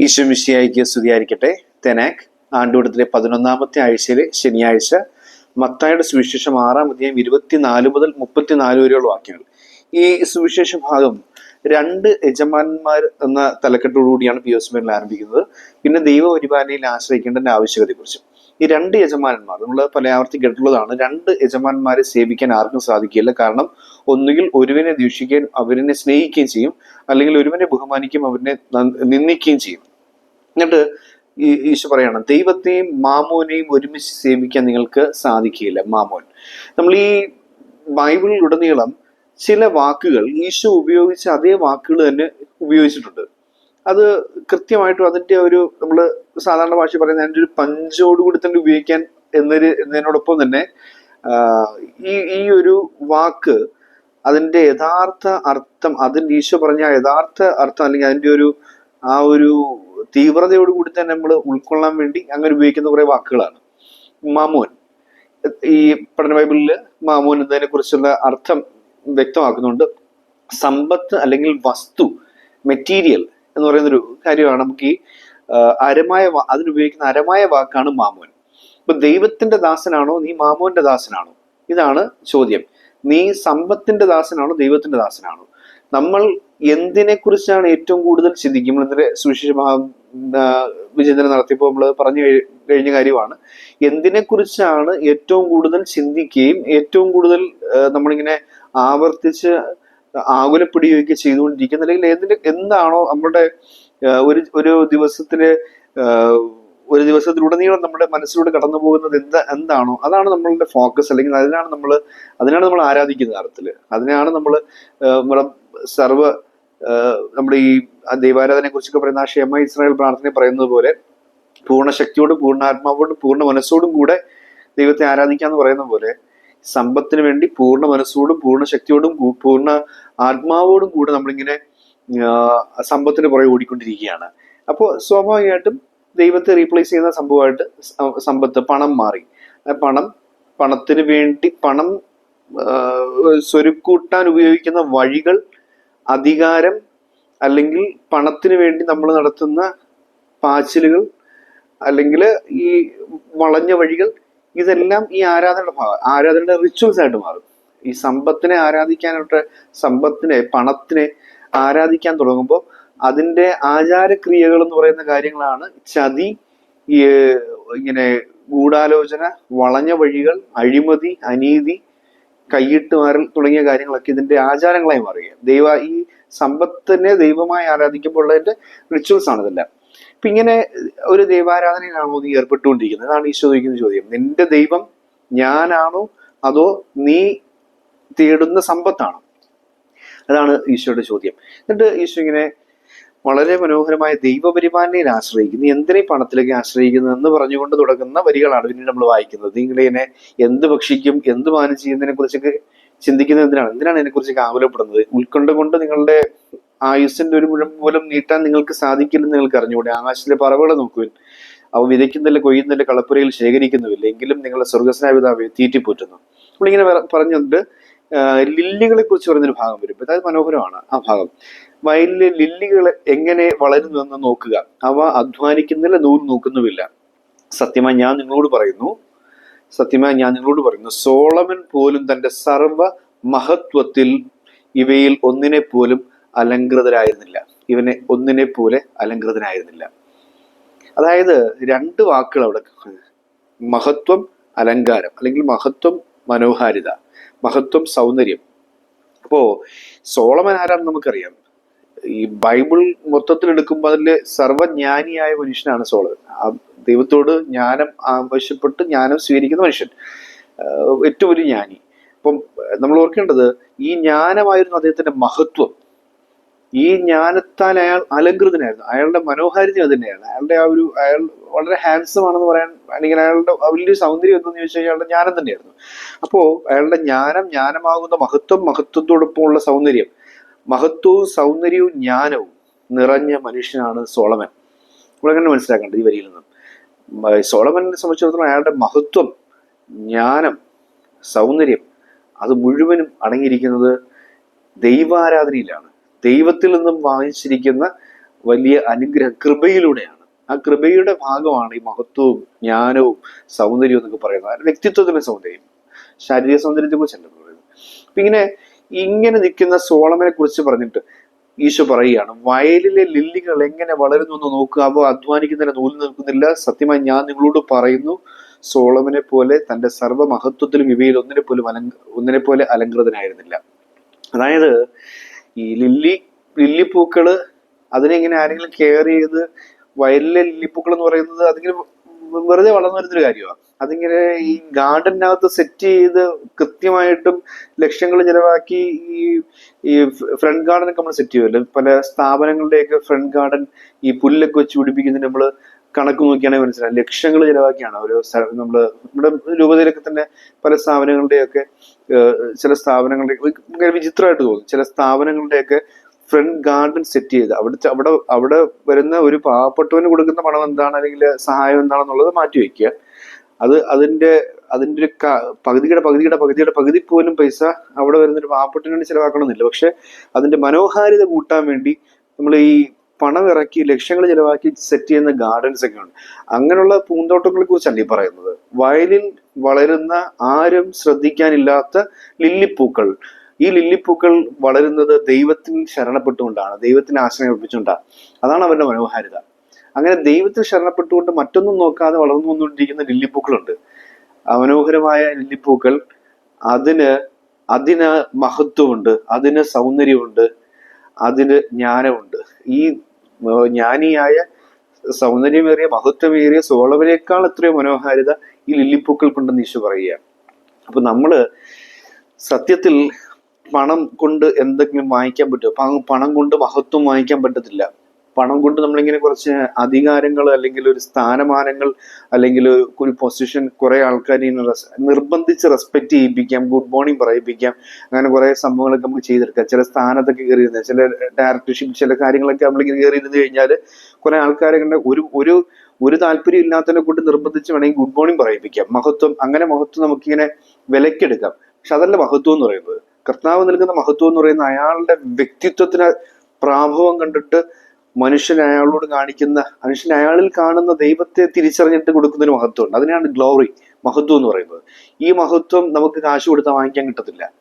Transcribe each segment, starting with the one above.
ഈശ്വമിശിയായിക്ക് സ്തുതിയായിരിക്കട്ടെ. തെനാക് ആണ്ടുകൂടത്തിലെ പതിനൊന്നാമത്തെ ആഴ്ചയിലെ ശനിയാഴ്ച മത്തായുടെ സുവിശേഷം ആറാം അധ്യായം ഇരുപത്തിനാല് മുതൽ മുപ്പത്തിനാല് വരെയുള്ള വാക്യങ്ങൾ. ഈ സുവിശേഷ ഭാഗം രണ്ട് യജമാനന്മാർ എന്ന തലക്കെട്ടോടുകൂടിയാണ് പി എസ് മേലിൽ ആരംഭിക്കുന്നത്. പിന്നെ ദൈവപരിപാലനയിൽ ആശ്രയിക്കേണ്ടതിന്റെ ആവശ്യകതയെക്കുറിച്ച്. ഈ രണ്ട് യജമാനന്മാർ നമ്മൾ പല ആവർത്തി കേട്ടിട്ടുള്ളതാണ് രണ്ട് യജമാനന്മാരെ സേവിക്കാൻ ആർക്കും സാധിക്കില്ല. കാരണം ഒന്നുകിൽ ഒരുവനെ ദൂഷിക്കുകയും അവരിനെ സ്നേഹിക്കുകയും ചെയ്യും. അല്ലെങ്കിൽ ഒരുവനെ ബഹുമാനിക്കുകയും അവരിനെ നിന്ദിക്കുകയും ചെയ്യും. എന്നിട്ട് ഈ ഈശോ പറയാണ് ദൈവത്തെയും മാമോനെയും ഒരുമിച്ച് സേവിക്കാൻ നിങ്ങൾക്ക് സാധിക്കുകയില്ല മാമോൻ. നമ്മൾ ഈ ബൈബിളിൽ ഉടനീളം ചില വാക്കുകൾ ഈശോ ഉപയോഗിച്ച അതേ വാക്കുകൾ തന്നെ ഉപയോഗിച്ചിട്ടുണ്ട്. അത് കൃത്യമായിട്ടും അതിന്റെ ഒരു നമ്മൾ സാധാരണ ഭാഷ പറയുന്ന അതിന്റെ ഒരു പഞ്ചോടുകൂടി തന്നെ ഉപയോഗിക്കാൻ എന്നൊരു എന്നതിനോടൊപ്പം തന്നെ ഈ ഈ ഒരു വാക്ക് അതിന്റെ യഥാർത്ഥ അർത്ഥം അതിന്റെ ഈശോ പറഞ്ഞ യഥാർത്ഥ അർത്ഥം അല്ലെങ്കിൽ അതിന്റെ ഒരു ആ ഒരു തീവ്രതയോട് കൂടി തന്നെ നമ്മൾ ഉൾക്കൊള്ളാൻ വേണ്ടി അങ്ങനെ ഉപയോഗിക്കുന്ന കുറേ വാക്കുകളാണ്. മാമോൻ. ഈ പഠന ബൈബിളിൽ മാമോൻ എന്നതിനെ കുറിച്ചുള്ള അർത്ഥം വ്യക്തമാക്കുന്നുണ്ട്. സമ്പത്ത് അല്ലെങ്കിൽ വസ്തു മെറ്റീരിയൽ എന്ന് പറയുന്നൊരു കാര്യമാണ് നമുക്ക് ഈ അരമായ അതിനുപയോഗിക്കുന്ന അരമായ വാക്കാണ് മാമോൻ. ഇപ്പൊ ദൈവത്തിന്റെ ദാസനാണോ? നീ മാമോന്റെ ദാസനാണോ? ഇതാണ് ചോദ്യം. നീ സമ്പത്തിന്റെ ദാസനാണോ ദൈവത്തിന്റെ ദാസനാണോ? നമ്മൾ എന്തിനെ കുറിച്ചാണ് ഏറ്റവും കൂടുതൽ ചിന്തിക്കുമ്പോൾ ഇന്നലെ സുവിശേഷ വിചിന്തനം നടത്തിയപ്പോൾ നമ്മൾ പറഞ്ഞു കഴിഞ്ഞ കാര്യമാണ്. എന്തിനെ കുറിച്ചാണ് ഏറ്റവും കൂടുതൽ ചിന്തിക്കുകയും ഏറ്റവും കൂടുതൽ നമ്മളിങ്ങനെ ആവർത്തിച്ച് ആകുലപ്പെടുകയൊക്കെ ചെയ്തുകൊണ്ടിരിക്കുന്നത് അല്ലെങ്കിൽ എന്തിന്റെ എന്താണോ നമ്മുടെ ഒരു ഒരു ദിവസത്തിലെ ഒരു ദിവസത്തിലുടനീളം നമ്മുടെ മനസ്സിലൂടെ കടന്നു പോകുന്നത് എന്ത് എന്താണോ അതാണ് നമ്മളുടെ ഫോക്കസ് അല്ലെങ്കിൽ അതിനാണ് നമ്മൾ അതിനാണ് നമ്മൾ ആരാധിക്കുന്ന അർത്ഥത്തിൽ അതിനാണ് നമ്മൾ നമ്മുടെ സർവ നമ്മുടെ ഈ ദൈവാരാധനയെ കുറിച്ചൊക്കെ പറയുന്ന ആ ക്ഷേമ ഇസ്രായേൽ പ്രാർത്ഥന പറയുന്നത് പോലെ പൂർണ ശക്തിയോടും പൂർണ ആത്മാവോടും പൂർണ മനസ്സോടും കൂടെ ദൈവത്തെ ആരാധിക്കാന്ന് പറയുന്ന പോലെ സമ്പത്തിന് വേണ്ടി പൂർണ മനസ്സോടും പൂർണ ശക്തിയോടും പൂർണ ആത്മാവോടും കൂടെ നമ്മളിങ്ങനെ സമ്പത്തിന് പുറകെ ഓടിക്കൊണ്ടിരിക്കുകയാണ്. അപ്പോൾ സ്വാഭാവികമായിട്ടും ദൈവത്തെ റീപ്ലേസ് ചെയ്യുന്ന സംഭവമായിട്ട് സമ്പത്ത് പണം മാറി. പണം പണത്തിന് വേണ്ടി പണം സ്വരുക്കൂട്ടാൻ ഉപയോഗിക്കുന്ന വഴികൾ അധികാരം അല്ലെങ്കിൽ പണത്തിന് വേണ്ടി നമ്മൾ നടത്തുന്ന പാച്ചിലുകൾ അല്ലെങ്കിൽ ഈ വളഞ്ഞ വഴികൾ ഇതെല്ലാം ഈ ആരാധനയുടെ ഭാഗം ആരാധനയുടെ റിച്വൽസ് ആയിട്ട് മാറും. ഈ സമ്പത്തിനെ ആരാധിക്കാനായിട്ട് സമ്പത്തിനെ പണത്തിനെ ആരാധിക്കാൻ തുടങ്ങുമ്പോൾ അതിന്റെ ആചാരക്രിയകൾ എന്ന് പറയുന്ന കാര്യങ്ങളാണ് ചതി ഇങ്ങനെ ഗൂഢാലോചന വളഞ്ഞ വഴികൾ അഴിമതി അനീതി കൈയിട്ട് മാറൽ തുടങ്ങിയ കാര്യങ്ങളൊക്കെ ഇതിന്റെ ആചാരങ്ങളായി മാറുകയാണ്. ദൈവ ഈ സമ്പത്തിനെ ദൈവമായി ആരാധിക്കുമ്പോൾ അതിന്റെ റിച്വൽസ് ആണ് ഇതെല്ലാം. അപ്പൊ ഇങ്ങനെ ഒരു ദൈവാരാധനയിലാണോ നീ ഏർപ്പെട്ടുകൊണ്ടിരിക്കുന്നത്. അതാണ് ഈശോ ചോദിക്കുന്ന ചോദ്യം. നിന്റെ ദൈവം ഞാനാണോ അതോ നീ തേടുന്ന സമ്പത്താണോ? അതാണ് ഈശോയുടെ ചോദ്യം. എന്നിട്ട് ഈശോ ഇങ്ങനെ വളരെ മനോഹരമായ ദൈവപരിപാലനയിൽ ആശ്രയിക്കുന്നു. എന്തിനെ പണത്തിലേക്ക് ആശ്രയിക്കുന്നു എന്ന് പറഞ്ഞുകൊണ്ട് തുടങ്ങുന്ന വരികളാണ് പിന്നീട് നമ്മൾ വായിക്കുന്നത്. ഇങ്ങനെ എന്ത് ഭക്ഷിക്കും എന്ത് മാനം ചെയ്യുന്നതിനെ കുറിച്ചൊക്കെ ചിന്തിക്കുന്നത് എന്തിനാണ്? എന്തിനാണ് ഇതിനെക്കുറിച്ചൊക്കെ ആകുലപ്പെടുന്നത്? ഉൾക്കൊണ്ട കൊണ്ട് നിങ്ങളുടെ ആയുസ്സിന്റെ ഒരു മുഴം പോലും നീട്ടാൻ നിങ്ങൾക്ക് സാധിക്കില്ലെന്ന് നിങ്ങൾക്ക് അറിഞ്ഞുകൂടെ? ആകാശത്തിലെ പറവുകളെ നോക്കുവിൻ. അവ വിതയ്ക്കുന്നില്ല കൊയ്യുന്നില്ല കളപ്പുരയിൽ ശേഖരിക്കുന്നുമില്ല എങ്കിലും നിങ്ങളുടെ സ്വർഗസ്നായ തീറ്റിപ്പോറ്റുന്നു. നമ്മളിങ്ങനെ ഇങ്ങനെ പറഞ്ഞുകൊണ്ട് ലില്ലികളെ കുറിച്ച് പറയുന്നൊരു ഭാഗം വരും. അതായത് മനോഹരമാണ് ആ ഭാഗം. വയലിലെ ലില്ലികൾ എങ്ങനെ വളരുന്നു എന്ന് നോക്കുക. അവ അധ്വാനിക്കുന്നില്ല നൂൽ നോക്കുന്നുമില്ല. സത്യമായി ഞാൻ നിങ്ങളോട് പറയുന്നു. സത്യമായി ഞാൻ നിങ്ങളോട് പറയുന്നു. സോളമൻ പോലും തന്റെ സർവ മഹത്വത്തിൽ ഇവയിൽ ഒന്നിനെ പോലും അലങ്കൃതരായിരുന്നില്ല ഇവനെ ഒന്നിനെ പോലെ അലങ്കൃതനായിരുന്നില്ല അതായത് രണ്ട് വാക്കുകൾ അവിടെ മഹത്വം അലങ്കാരം അല്ലെങ്കിൽ മഹത്വം മനോഹാരിത മഹത്വം സൗന്ദര്യം. അപ്പോ സോളമൻ ആരാണെന്ന് നമുക്കറിയാം. ഈ ബൈബിൾ മൊത്തത്തിൽ എടുക്കുമ്പോൾ അതിൽ സർവജ്ഞാനിയായ മനുഷ്യനാണ് സോളമൻ ആ ദൈവത്തോട് ജ്ഞാനം ആവശ്യപ്പെട്ട് ജ്ഞാനം സ്വീകരിക്കുന്ന മനുഷ്യൻ. ഏറ്റവും വലിയ ജ്ഞാനി. അപ്പം നമ്മൾ ഓർക്കേണ്ടത് ഈ ജ്ഞാനമായിരുന്നു അദ്ദേഹത്തിന്റെ മഹത്വം. ഈ ജ്ഞാനത്താൽ അയാൾ അലങ്കൃതനായിരുന്നു. അയാളുടെ മനോഹാരിത അത് തന്നെയാണ്. അയാളുടെ ആ ഒരു അയാൾ വളരെ ഹാൻസം ആണെന്ന് പറയാൻ അല്ലെങ്കിൽ അയാളുടെ വലിയ സൗന്ദര്യം എന്തെന്ന് ചോദിച്ചാൽ അയാളുടെ ജ്ഞാനം തന്നെയായിരുന്നു. അപ്പോൾ അയാളുടെ ജ്ഞാനം ജ്ഞാനമാകുന്ന മഹത്വം മഹത്വത്തോടൊപ്പമുള്ള സൗന്ദര്യം മഹത്വവും സൗന്ദര്യവും ജ്ഞാനവും നിറഞ്ഞ മനുഷ്യനാണ് സോളമൻ. നമ്മളെങ്ങനെ മനസ്സിലാക്കേണ്ടത് ഈ വരിയിൽ നിന്നും? സോളമനെ സംബന്ധിച്ചിടത്തോളം അയാളുടെ മഹത്വം ജ്ഞാനം സൗന്ദര്യം അത് മുഴുവനും അടങ്ങിയിരിക്കുന്നത് ദൈവാരാധനയിലാണ്. ദൈവത്തിൽ നിന്നും വാങ്ങിച്ചിരിക്കുന്ന വലിയ അനുഗ്രഹം കൃപയിലൂടെയാണ്. ആ കൃപയുടെ ഭാഗമാണ് ഈ മഹത്വവും ജ്ഞാനവും സൗന്ദര്യവും എന്നൊക്കെ പറയുന്നത്. വ്യക്തിത്വത്തിന്റെ സൗന്ദര്യം ശാരീരിക സൗന്ദര്യത്തെ കുറിച്ചല്ല പറയുന്നത്. ഇങ്ങനെ ഇങ്ങനെ നിൽക്കുന്ന സോളമനെ കുറിച്ച് പറഞ്ഞിട്ട് ഈശോ പറയുകയാണ് വയലിലെ ലില്ലികൾ എങ്ങനെ വളരുന്നു എന്ന് നോക്കുക. അവ അധ്വാനിക്കുന്നതിന് നൂൽ നിൽക്കുന്നില്ല. സത്യമായി ഞാൻ നിങ്ങളോട് പറയുന്നു സോളമനെ പോലെ തന്റെ സർവമഹത്വത്തിലും ഇവയിൽ ഒന്നിനെ പോലും അലങ്ക ഒന്നിനെ പോലെ അലങ്കൃതനായിരുന്നില്ല. അതായത് ഈ ലില്ലി ലില്ലിപ്പൂക്കൾ അതിനെങ്ങനെ ആരെങ്കിലും കെയർ ചെയ്ത് വയലിലെ ലില്ലിപ്പൂക്കൾ എന്ന് പറയുന്നത് അതിങ്ങനെ വെറുതെ വളർന്നു വരുന്നൊരു കാര്യമാണ് അതിങ്ങനെ ഈ ഗാർഡനകത്ത് സെറ്റ് ചെയ്ത് കൃത്യമായിട്ടും ലക്ഷ്യങ്ങൾ ചിലവാക്കി ഈ ഈ ഫ്രണ്ട് ഗാർഡൻ ഒക്കെ നമ്മൾ സെറ്റ് ചെയ്യുമല്ലോ പല സ്ഥാപനങ്ങളുടെയൊക്കെ ഫ്രണ്ട് ഗാർഡൻ ഈ പുല്ലൊക്കെ വെച്ച് പിടിപ്പിക്കുന്നതിന് നമ്മൾ കണക്ക് നോക്കിയാണെങ്കിൽ മനസ്സിലാവും ലക്ഷങ്ങൾ ഓരോ സ്ഥലം നമ്മൾ നമ്മുടെ രൂപതയിലൊക്കെ തന്നെ പല സ്ഥാപനങ്ങളുടെയൊക്കെ ചില സ്ഥാപനങ്ങളുടെ വിചിത്രമായിട്ട് തോന്നും. ചില സ്ഥാപനങ്ങളുടെയൊക്കെ ഫ്രണ്ട് ഗാർഡൻ സെറ്റ് ചെയ്ത് അവിടെ അവിടെ അവിടെ വരുന്ന ഒരു പാവപ്പെട്ടവന് കൊടുക്കുന്ന പണം എന്താണ്? അല്ലെങ്കിൽ സഹായം എന്താണെന്നുള്ളത് മാറ്റി വെക്കുക. അത് അതിന്റെ അതിന്റെ ഒരു പകുതിയുടെ പകുതിയുടെ പകുതിയുടെ പകുതി പോലും പൈസ അവിടെ വരുന്ന ഒരു പാവപ്പെട്ടതിന് വേണ്ടി ചിലവാക്കണമെന്നില്ല. പക്ഷെ അതിന്റെ മനോഹാരിത കൂട്ടാൻ വേണ്ടി നമ്മൾ ഈ പണം ഇറക്കി ലക്ഷങ്ങൾ ചിലവാക്കി സെറ്റ് ചെയ്യുന്ന ഗാർഡൻസ് ഒക്കെ ഉണ്ട്. അങ്ങനെയുള്ള പൂന്തോട്ടങ്ങളെ കുറിച്ചല്ല ഈ പറയുന്നത്. വയലിൽ വളരുന്ന ആരും ശ്രദ്ധിക്കാനില്ലാത്ത ലില്ലിപ്പൂക്കൾ. ഈ ലില്ലിപ്പൂക്കൾ വളരുന്നത് ദൈവത്തിൽ ശരണപ്പെട്ടുകൊണ്ടാണ് ദൈവത്തിന് ആശ്രയം അർപ്പിച്ചുകൊണ്ടാണ്. അതാണ് അവരുടെ മനോഹാരിത. അങ്ങനെ ദൈവത്തിൽ ശരണപ്പെട്ടുകൊണ്ട് മറ്റൊന്നും നോക്കാതെ വളർന്നു വന്നുകൊണ്ടിരിക്കുന്ന ലില്ലിപ്പൂക്കളുണ്ട്. മനോഹരമായ ലില്ലിപ്പൂക്കൾ അതിന് അതിന് മഹത്വമുണ്ട് അതിന് സൗന്ദര്യമുണ്ട് അതിന് ജ്ഞാനമുണ്ട്. ഈ ജ്ഞാനിയായ സൗന്ദര്യമേറിയ മഹത്വമേറിയ സോളവനേക്കാൾ എത്രയോ മനോഹാരിത ഈ ലില്ലിപ്പൂക്കൾക്കുണ്ടെന്ന് ഈശോ പറയുകയാണ്. അപ്പൊ നമ്മൾ സത്യത്തിൽ പണം കൊണ്ട് എന്തെങ്കിലും വാങ്ങിക്കാൻ പറ്റുമോ? പണം കൊണ്ട് മഹത്വം വാങ്ങിക്കാൻ പറ്റത്തില്ല. പണം കൊണ്ട് നമ്മളിങ്ങനെ കുറച്ച് അധികാരങ്ങൾ അല്ലെങ്കിൽ ഒരു സ്ഥാനമാനങ്ങൾ അല്ലെങ്കിൽ ഒരു പൊസിഷൻ കുറെ ആൾക്കാരെ നിർബന്ധിച്ച് റെസ്പെക്ട് ചെയ്യിപ്പിക്കാം ഗുഡ് മോർണിംഗ് പറയിപ്പിക്കാം. അങ്ങനെ കുറെ സംഭവങ്ങളൊക്കെ നമുക്ക് ചെയ്തെടുക്കാം. ചില സ്ഥാനത്തൊക്കെ കയറി ഇരുന്ന് ചില ഡയറക്ടർഷിപ്പ് ചില കാര്യങ്ങളൊക്കെ നമ്മളിങ്ങനെ കയറി ഇരുന്ന് കഴിഞ്ഞാൽ കുറെ ആൾക്കാരെ കണ്ട ഒരു ഒരു ഒരു താല്പര്യം ഇല്ലാത്തതിനെ കൊണ്ട് നിർബന്ധിച്ച് വേണമെങ്കിൽ ഗുഡ് മോർണിംഗ് പറയിപ്പിക്കാം. മഹത്വം അങ്ങനെ മഹത്വം നമുക്കിങ്ങനെ വിലക്കെടുക്കാം. പക്ഷെ അതല്ല മഹത്വം എന്ന് പറയുന്നത്. കർത്താവ് നൽകുന്ന മഹത്വം എന്ന് പറയുന്ന അയാളുടെ വ്യക്തിത്വത്തിന് പ്രാഭവം കണ്ടിട്ട് മനുഷ്യൻ അയാളോട് കാണിക്കുന്ന മനുഷ്യൻ അയാളിൽ കാണുന്ന ദൈവത്തെ തിരിച്ചറിഞ്ഞിട്ട് കൊടുക്കുന്ന ഒരു മഹത്വമുണ്ട്. അതിനാണ് ഗ്ലോറി മഹത്വം എന്ന് പറയുന്നത്. ഈ മഹത്വം നമുക്ക് കാശ് കൊടുത്താൽ വാങ്ങിക്കാൻ കിട്ടത്തില്ല.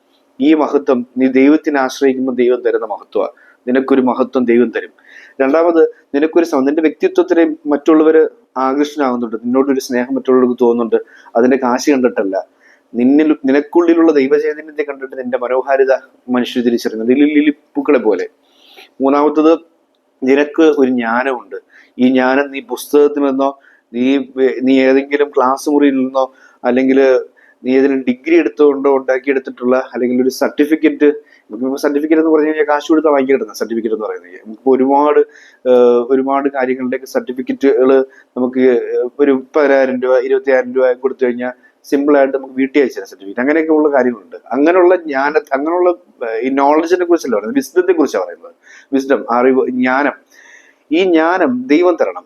ഈ മഹത്വം നീ ദൈവത്തിനെ ആശ്രയിക്കുമ്പോൾ ദൈവം തരുന്ന മഹത്വമാണ്. നിനക്കൊരു മഹത്വം ദൈവം തരും. രണ്ടാമത് നിനക്കൊരു നിന്റെ വ്യക്തിത്വത്തിന് മറ്റുള്ളവര് ആകൃഷ്ടനാകുന്നുണ്ട്. നിന്നോടൊരു സ്നേഹം മറ്റുള്ളവർക്ക് തോന്നുന്നുണ്ട്. അതിന്റെ കാശ് കണ്ടിട്ടല്ല. നിന്നിൽ നിനക്കുള്ളിലുള്ള ദൈവചൈതന്യത്തെ കണ്ടിട്ട് നിന്റെ മനോഹാരിത മനുഷ്യർ തിരിച്ചറിയുന്നത് ലിലിപ്പുക്കളെ പോലെ. മൂന്നാമത്തത് നിനക്ക് ഒരു ജ്ഞാനമുണ്ട്. ഈ ജ്ഞാനം നീ പുസ്തകത്തിൽ നിന്നോ നീ നീ ഏതെങ്കിലും ക്ലാസ് മുറിയിൽ നിന്നോ അല്ലെങ്കിൽ നീ ഏതെങ്കിലും ഡിഗ്രി എടുത്തുകൊണ്ടോ ഉണ്ടാക്കിയെടുത്തിട്ടുള്ള അല്ലെങ്കിൽ ഒരു സർട്ടിഫിക്കറ്റ് സർട്ടിഫിക്കറ്റ് എന്ന് പറഞ്ഞു കഴിഞ്ഞാൽ കാശ് കൊടുത്താൽ വാങ്ങി കിട്ടുന്ന സർട്ടിഫിക്കറ്റ് എന്ന് പറയുന്നത്. നമുക്ക് ഒരുപാട് ഒരുപാട് കാര്യങ്ങളുടെയൊക്കെ സർട്ടിഫിക്കറ്റുകൾ നമുക്ക് ഒരു പതിനായിരം രൂപ ഇരുപത്തിയായിരം രൂപ കൊടുത്തു കഴിഞ്ഞാൽ സിമ്പിൾ ആയിട്ട് നമുക്ക് വീട്ടിൽ അയച്ചു തരാൻ സർട്ടിഫിക്കറ്റ് അങ്ങനെയൊക്കെ ഉള്ള കാര്യങ്ങളുണ്ട്. അങ്ങനെയുള്ള ജ്ഞാന അങ്ങനെയുള്ള ഈ നോളജിനെ കുറിച്ചല്ല പറയുന്നത്? വിസ്ഡത്തെ കുറിച്ചാണ് പറയുന്നത്. വിസ്ഡം അറിവ് ജ്ഞാനം. ഈ ജ്ഞാനം ദൈവം തരണം.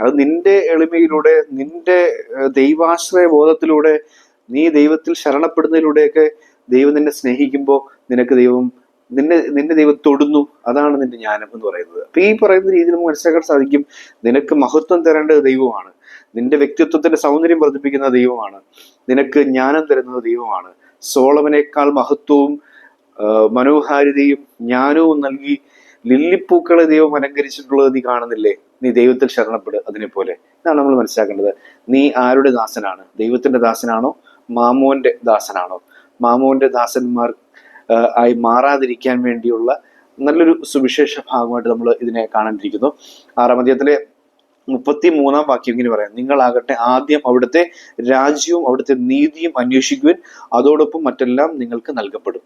അത് നിന്റെ എളിമയിലൂടെ നിന്റെ ദൈവാശ്രയ ബോധത്തിലൂടെ നീ ദൈവത്തിൽ ശരണപ്പെടുന്നതിലൂടെയൊക്കെ ദൈവം നിന്നെ സ്നേഹിക്കുമ്പോൾ നിനക്ക് ദൈവം നിന്നെ നിന്റെ ദൈവം തൊടുന്നു. അതാണ് നിന്റെ ജ്ഞാനം എന്ന് പറയുന്നത്. അപ്പൊ ഈ പറയുന്ന രീതിയിൽ നമുക്ക് മനസ്സിലാക്കാൻ സാധിക്കും നിനക്ക് മഹത്വം തരേണ്ടത് ദൈവമാണ്. നിന്റെ വ്യക്തിത്വത്തിന്റെ സൗന്ദര്യം വർദ്ധിപ്പിക്കുന്ന ദൈവമാണ്. നിനക്ക് ജ്ഞാനം തരുന്നത് ദൈവമാണ്. സോളവനേക്കാൾ മഹത്വവും മനോഹാരിതയും ജ്ഞാനവും നൽകി ലില്ലിപ്പൂക്കളെ ദൈവം അലങ്കരിച്ചിട്ടുള്ളത് നീ കാണുന്നില്ലേ? നീ ദൈവത്തിൽ ശരണപ്പെടുക അതിനെ പോലെ ഇതാണ് നമ്മൾ മനസ്സിലാക്കേണ്ടത്. നീ ആരുടെ ദാസനാണ്? ദൈവത്തിന്റെ ദാസനാണോ? മാമോന്റെ ദാസനാണോ? മാമോന്റെ ദാസന്മാർ ആയി മാറാതിരിക്കാൻ വേണ്ടിയുള്ള നല്ലൊരു സുവിശേഷ ഭാഗമായിട്ട് നമ്മൾ ഇതിനെ കാണാനിരിക്കുന്നു. ആറാം അധ്യായത്തിലെ മുപ്പത്തി മൂന്നാം വാക്യം ഇങ്ങനെ പറയാം. നിങ്ങളാകട്ടെ ആദ്യം അവിടുത്തെ രാജ്യവും അവിടുത്തെ നീതിയും അന്വേഷിക്കുവാൻ. അതോടൊപ്പം മറ്റെല്ലാം നിങ്ങൾക്ക് നൽകപ്പെടും.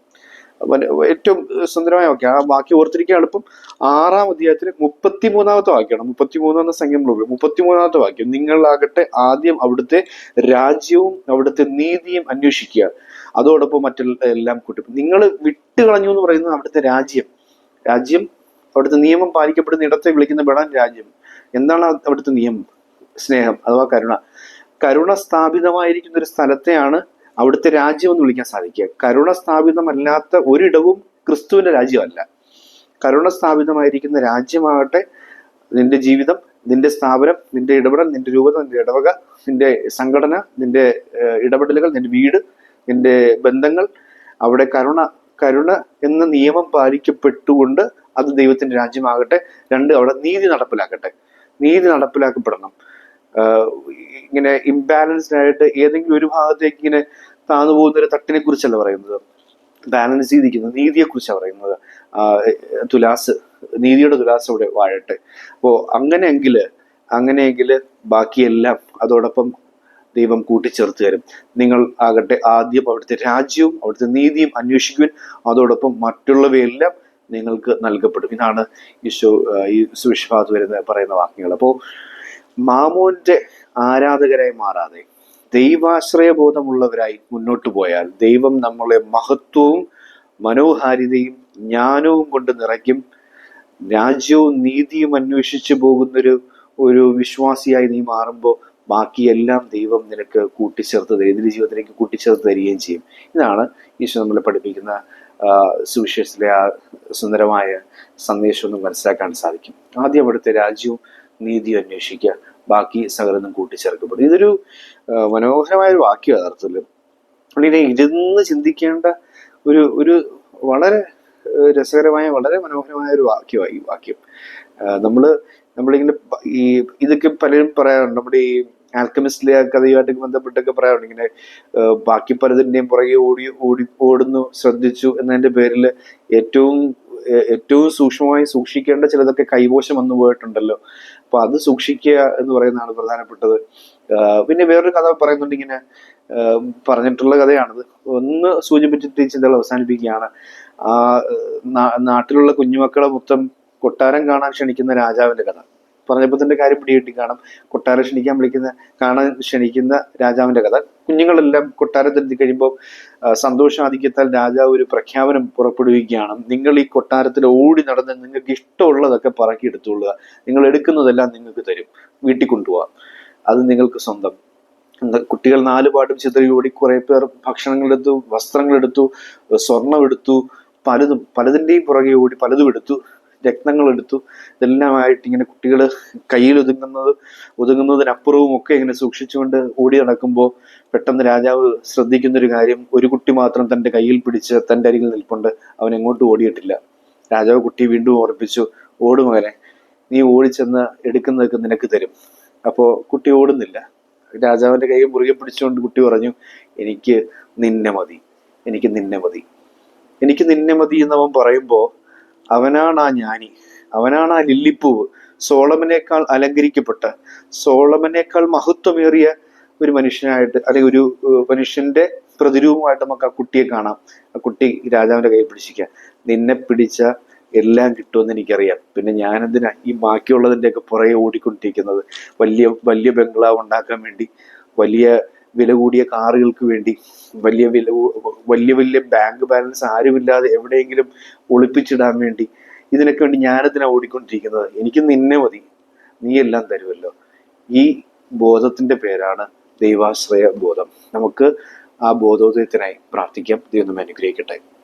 ഏറ്റവും സുന്ദരമായ വാക്യം. ആ വാക്യം ഓർത്തിരിക്കാൻ എളുപ്പം. ആറാം അധ്യായത്തിന് മുപ്പത്തി മൂന്നാമത്തെ വാക്യമാണ്. മുപ്പത്തി മൂന്നാമത്തെ സംഖ്യ മുപ്പത്തി മൂന്നാമത്തെ വാക്യം. നിങ്ങളാകട്ടെ ആദ്യം അവിടുത്തെ രാജ്യവും അവിടുത്തെ നീതിയും അന്വേഷിക്കുക. അതോടൊപ്പം മറ്റെല്ലാം കൂട്ടി. നിങ്ങൾ വിട്ടുകളഞ്ഞു എന്ന് പറയുന്നത് അവിടുത്തെ രാജ്യം. രാജ്യം അവിടുത്തെ നിയമം പാലിക്കപ്പെടുന്ന ഇടത്തെ വിളിക്കുന്ന പെടാൻ രാജ്യം. എന്താണ് അവിടുത്തെ നിയമം? സ്നേഹം അഥവാ കരുണ. കരുണ സ്ഥാപിതമായിരിക്കുന്ന ഒരു സ്ഥലത്തെയാണ് അവിടുത്തെ രാജ്യം എന്ന് വിളിക്കാൻ സാധിക്കുക. കരുണ സ്ഥാപിതമല്ലാത്ത ഒരിടവും ക്രിസ്തുവിന്റെ രാജ്യമല്ല. കരുണ സ്ഥാപിതമായിരിക്കുന്ന രാജ്യമാകട്ടെ നിന്റെ ജീവിതം നിന്റെ സ്ഥാപനം നിന്റെ ഇടപെടൽ നിന്റെ രൂപത നിന്റെ ഇടവക നിന്റെ സംഘടന നിന്റെ ഇടപെടലുകൾ നിന്റെ വീട് നിന്റെ ബന്ധങ്ങൾ അവിടെ കരുണ കരുണ എന്ന നിയമം പാലിക്കപ്പെട്ടുകൊണ്ട് അത് ദൈവത്തിന്റെ രാജ്യമാകട്ടെ രണ്ട് അവിടെ നീതി നടപ്പിലാക്കട്ടെ. നീതി നടപ്പിലാക്കപ്പെടണം. ഇങ്ങനെ ഇംബാലൻസ്ഡ് ആയിട്ട് ഏതെങ്കിലും ഒരു ഭാഗത്തേക്ക് ഇങ്ങനെ താന്നു പോകുന്ന ഒരു തട്ടിനെ കുറിച്ചല്ല പറയുന്നത്. ബാലൻസ് ചെയ്തിരിക്കുന്നത് നീതിയെ കുറിച്ചാണ് പറയുന്നത് തുലാസ് നീതിയുടെ തുലാസ് ഇവിടെ വാഴട്ടെ. അപ്പോ അങ്ങനെയെങ്കിൽ അങ്ങനെയെങ്കിൽ ബാക്കിയെല്ലാം അതോടൊപ്പം ദൈവം കൂട്ടിച്ചേർത്ത് തരും. നിങ്ങൾ ആകട്ടെ ആദ്യം അവിടുത്തെ രാജ്യവും അവിടുത്തെ നീതിയും അന്വേഷിക്കുവാൻ അതോടൊപ്പം മറ്റുള്ളവയെല്ലാം നിങ്ങൾക്ക് നൽകപ്പെടും. ഇതാണ് യശു ഈ സുവിശ്വാസ് വരുന്ന പറയുന്ന വാക്യങ്ങൾ. അപ്പോൾ മാമോന്റെ ആരാധകരായി മാറാതെ ദൈവാശ്രയ ബോധമുള്ളവരായി മുന്നോട്ട് പോയാൽ ദൈവം നമ്മളെ മഹത്വവും മനോഹാരിതയും ജ്ഞാനവും കൊണ്ട് നിറയ്ക്കും. രാജ്യവും നീതിയും അന്വേഷിച്ചു പോകുന്നൊരു ഒരു വിശ്വാസിയായി നീ മാറുമ്പോൾ ബാക്കിയെല്ലാം ദൈവം നിനക്ക് കൂട്ടിച്ചേർത്ത് എതിര് ജീവിതത്തിലേക്ക് കൂട്ടിച്ചേർത്ത് തരികയും ചെയ്യും. ഇതാണ് ഈശോ നമ്മളെ പഠിപ്പിക്കുന്ന സുവിശേഷത്തിലെ ആ സുന്ദരമായ സന്ദേശം ഒന്ന് മനസ്സിലാക്കാൻ സാധിക്കും. ആദ്യം അവിടുത്തെ രാജ്യവും നീതിയും അന്വേഷിക്കുക ബാക്കി സകലതും കൂട്ടിച്ചേർക്കപ്പെടും ഇതൊരു മനോഹരമായ ഒരു വാക്യം യഥാർത്ഥത്തിൽ ഇതിനെ ഇരുന്ന് ചിന്തിക്കേണ്ട ഒരു ഒരു വളരെ രസകരമായ വളരെ മനോഹരമായ ഒരു വാക്യമായി വാക്യം. നമ്മൾ നമ്മളിങ്ങനെ ഈ ഇതൊക്കെ പലരും പറയാറുണ്ട്. നമ്മുടെ ഈ ആൽക്കമിസ്റ്റിലെ കഥയുമായിട്ടൊക്കെ ബന്ധപ്പെട്ടൊക്കെ പറയാറുണ്ട്. ഇങ്ങനെ ബാക്കി പലതിന്റെയും പുറകെ ഓടി ഓടി ഓടുന്നു ശ്രദ്ധിച്ചു എന്നതിന്റെ പേരിൽ ഏറ്റവും ഏറ്റവും സൂക്ഷ്മമായി സൂക്ഷിക്കേണ്ട ചിലതൊക്കെ കൈവശം വന്നു പോയിട്ടുണ്ടല്ലോ. അപ്പൊ അത് സൂക്ഷിക്കുക എന്ന് പറയുന്നതാണ് പ്രധാനപ്പെട്ടത്. പിന്നെ വേറൊരു കഥ പറയുന്നുണ്ട് ഇങ്ങനെ പറഞ്ഞിട്ടുള്ള കഥയാണത്. ഒന്ന് സൂചിപ്പിച്ചിട്ട് ചിന്തകൾ അവസാനിപ്പിക്കുകയാണ്. ആ നാട്ടിലുള്ള കുഞ്ഞുമക്കളെ മൊത്തം കൊട്ടാരം കാണാൻ ക്ഷണിക്കുന്ന രാജാവിന്റെ കഥ. പറഞ്ഞപ്പോൾ കാര്യം പിടികിട്ടി കാണാം. കൊട്ടാരം ക്ഷണിക്കാൻ വിളിക്കുന്ന കാണാൻ ക്ഷണിക്കുന്ന രാജാവിന്റെ കഥ. കുഞ്ഞുങ്ങളെല്ലാം കൊട്ടാരത്തിലെത്തി കഴിയുമ്പോൾ സന്തോഷാധിക്യത്താൽ രാജാവ് ഒരു പ്രഖ്യാപനം പുറപ്പെടുവിക്കുകയാണ്. നിങ്ങൾ ഈ കൊട്ടാരത്തിൽ ഓടി നടന്ന് നിങ്ങൾക്ക് ഇഷ്ടമുള്ളതൊക്കെ പറക്കി എടുത്തുകൊള്ളുക. നിങ്ങൾ എടുക്കുന്നതെല്ലാം നിങ്ങൾക്ക് തരും. വീട്ടിൽ കൊണ്ടുപോകാം അത് നിങ്ങൾക്ക് സ്വന്തം. കുട്ടികൾ നാലുപാടും ചിതറി ഓടി കുറെ പേർ ഭക്ഷണങ്ങൾ എടുത്തു വസ്ത്രങ്ങൾ എടുത്തു സ്വർണം എടുത്തു പലതും പലതിന്റെയും പുറകെ ഓടി പലതും എടുത്തു. രത്നങ്ങൾ എടുത്തു ഇതെല്ലാമായിട്ട് ഇങ്ങനെ കുട്ടികൾ കയ്യിൽ ഒതുങ്ങുന്നത് ഒതുങ്ങുന്നതിനപ്പുറവും ഒക്കെ ഇങ്ങനെ സൂക്ഷിച്ചുകൊണ്ട് ഓടി നടക്കുമ്പോൾ പെട്ടെന്ന് രാജാവ് ശ്രദ്ധിക്കുന്ന ഒരു കാര്യം ഒരു കുട്ടി മാത്രം തന്റെ കയ്യിൽ പിടിച്ച് തന്റെ അരികിൽ നിൽപ്പുണ്ട്. അവൻ എങ്ങോട്ടും ഓടിയിട്ടില്ല. രാജാവ് കുട്ടി വീണ്ടും ഓർപ്പിച്ചു ഓടു മകനെ നീ ഓടിച്ചെന്ന് എടുക്കുന്നതൊക്കെ നിനക്ക് തരും. അപ്പോൾ കുട്ടി ഓടുന്നില്ല. രാജാവിന്റെ കൈ മുറുകെ പിടിച്ചുകൊണ്ട് കുട്ടി പറഞ്ഞു എനിക്ക് നിന്നെ മതി എനിക്ക് നിന്നെ മതി. എനിക്ക് നിന്നെ മതി എന്നവൻ പറയുമ്പോ അവനാണ് ആ ജ്ഞാനി. അവനാണ് ആ ലില്ലിപ്പൂവ്. സോളമനേക്കാൾ അലങ്കരിക്കപ്പെട്ട സോളമനേക്കാൾ മഹത്വമേറിയ ഒരു മനുഷ്യനായിട്ട് അല്ലെങ്കിൽ ഒരു മനുഷ്യന്റെ പ്രതിരൂപമായിട്ട് നമുക്ക് ആ കുട്ടിയെ കാണാം. ആ കുട്ടി രാജാവിന്റെ കൈ പിടിച്ചിരിക്കുക. നിന്നെ പിടിച്ച എല്ലാം കിട്ടുമെന്ന് എനിക്കറിയാം. പിന്നെ ഞാൻ ഞാനെന്തിനാ ഈ ബാക്കിയുള്ളതിന്റെ ഒക്കെ പുറകെ ഓടിക്കൊണ്ടിരിക്കുന്നത്? വലിയ വലിയ ബംഗ്ലാവ് ഉണ്ടാക്കാൻ വേണ്ടി വലിയ വില കൂടിയ കാറുകൾക്ക് വേണ്ടി വലിയ വില വലിയ വലിയ ബാങ്ക് ബാലൻസ് ആരുമില്ലാതെ എവിടെയെങ്കിലും ഒളിപ്പിച്ചിടാൻ വേണ്ടി ഇതിനൊക്കെ വേണ്ടി ഞാനെന്തിനാ ഓടിക്കൊണ്ടിരിക്കുന്നത്? എനിക്ക് നിന്നെ മതി. നീ എല്ലാം തരുമല്ലോ. ഈ ബോധത്തിന്റെ പേരാണ് ദൈവാശ്രയ ബോധം നമുക്ക് ആ ബോധോദയത്തിനായി പ്രാർത്ഥിക്കാം. ദൈവം അനുഗ്രഹിക്കട്ടെ.